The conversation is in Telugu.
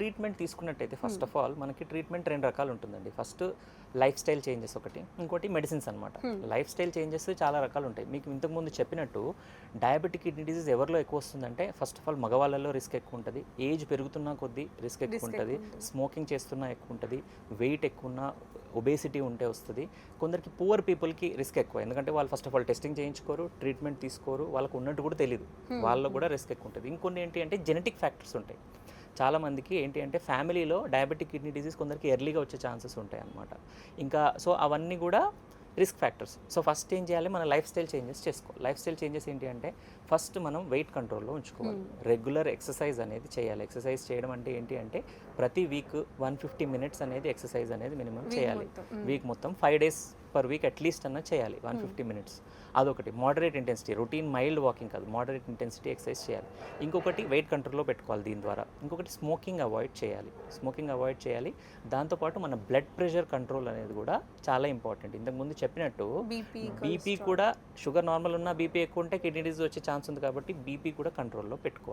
ట్రీట్మెంట్ తీసుకున్నట్టయితే ఫస్ట్ ఆఫ్ ఆల్ మనకి ట్రీట్మెంట్ రెండు రకాలు ఉంటుందండి. ఫస్ట్ లైఫ్ స్టైల్ చేంజెస్ ఒకటి ఇంకోటి మెడిసిన్స్ అనమాట లైఫ్ స్టైల్ చేంజెస్ చాలా రకాలు ఉంటాయి. మీకు ఇంతకుముందు చెప్పినట్టు డయాబెటిక్ కిడ్నీ డిసీజ్ ఎవరిలో ఎక్కువ వస్తుందంటే ఫస్ట్ ఆఫ్ ఆల్ మగవాళ్ళలో రిస్క్ ఎక్కువ ఉంటుంది. ఏజ్ పెరుగుతున్న కొద్దీ రిస్క్ ఎక్కువ ఉంటుంది. స్మోకింగ్ చేస్తున్నా ఎక్కువ ఉంటుంది. వెయిట్ ఎక్కువ ఉన్న ఒబేసిటీ ఉంటే వస్తుంది. కొందరికి పువర్ పీపుల్కి రిస్క్ ఎక్కువ. ఎందుకంటే వాళ్ళు ఫస్ట్ ఆఫ్ ఆల్ టెస్టింగ్ చేయించుకోరు ట్రీట్మెంట్ తీసుకోరు వాళ్ళకు ఉన్నట్టు కూడా తెలియదు వాళ్ళలో కూడా రిస్క్ ఎక్కువ ఉంటుంది. ఇంకొన్ని ఏంటి అంటే జెనెటిక్ ఫ్యాక్టర్స్ ఉంటాయి. చాలా మందికి ఏంటి అంటే ఫ్యామిలీలో డయాబెటిక్ కిడ్నీ డిసీజ్ కొందరికి ఎర్లీగా వచ్చే ఛాన్సెస్ ఉంటాయి అన్నమాట. ఇంకా సో అవన్నీ కూడా రిస్క్ ఫ్యాక్టర్స్ సో ఫస్ట్ ఏం చేయాలి? మన లైఫ్ స్టైల్ చేంజెస్ చేసుకోవాలి లైఫ్ స్టైల్ చేంజెస్ ఏంటి అంటే ఫస్ట్ మనం వెయిట్ కంట్రోల్లో ఉంచుకోవాలి. రెగ్యులర్ ఎక్సర్సైజ్ అనేది చేయాలి. ఎక్సర్సైజ్ చేయడం అంటే ఏంటి అంటే ప్రతి వీక్ వన్ ఫిఫ్టీ మినిట్స్ అనేది ఎక్సర్సైజ్ అనేది మినిమం చేయాలి. వీక్ మొత్తం five days per week at least అన్న చేయాలి వన్ ఫిఫ్టీ మినిట్స్ అదొకటి. Moderate intensity routine mild walking కాదు మోడరేట్ ఇంటెన్సిటీ ఎక్సర్సైజ్ చేయాలి. ఇంకొకటి వెయిట్ కంట్రోల్లో పెట్టుకోవాలి దీని ద్వారా. ఇంకొకటి స్మోకింగ్ అవాయిడ్ చేయాలి. స్మోకింగ్ అవాయిడ్ చేయాలి. దాంతోపాటు మన బ్లడ్ ప్రెషర్ కంట్రోల్ అనేది కూడా చాలా ఇంపార్టెంట్ ఇంతకుముందు చెప్పినట్టు బీపీ బీపీ కూడా షుగర్ నార్మల్ ఉన్న బీపీ ఎక్కువ ఉంటే కిడ్నీ డిసీజ్ వచ్చే ఛాన్స్ ఉంది కాబట్టి బీపీ కూడా కంట్రోల్లో పెట్టుకోవాలి.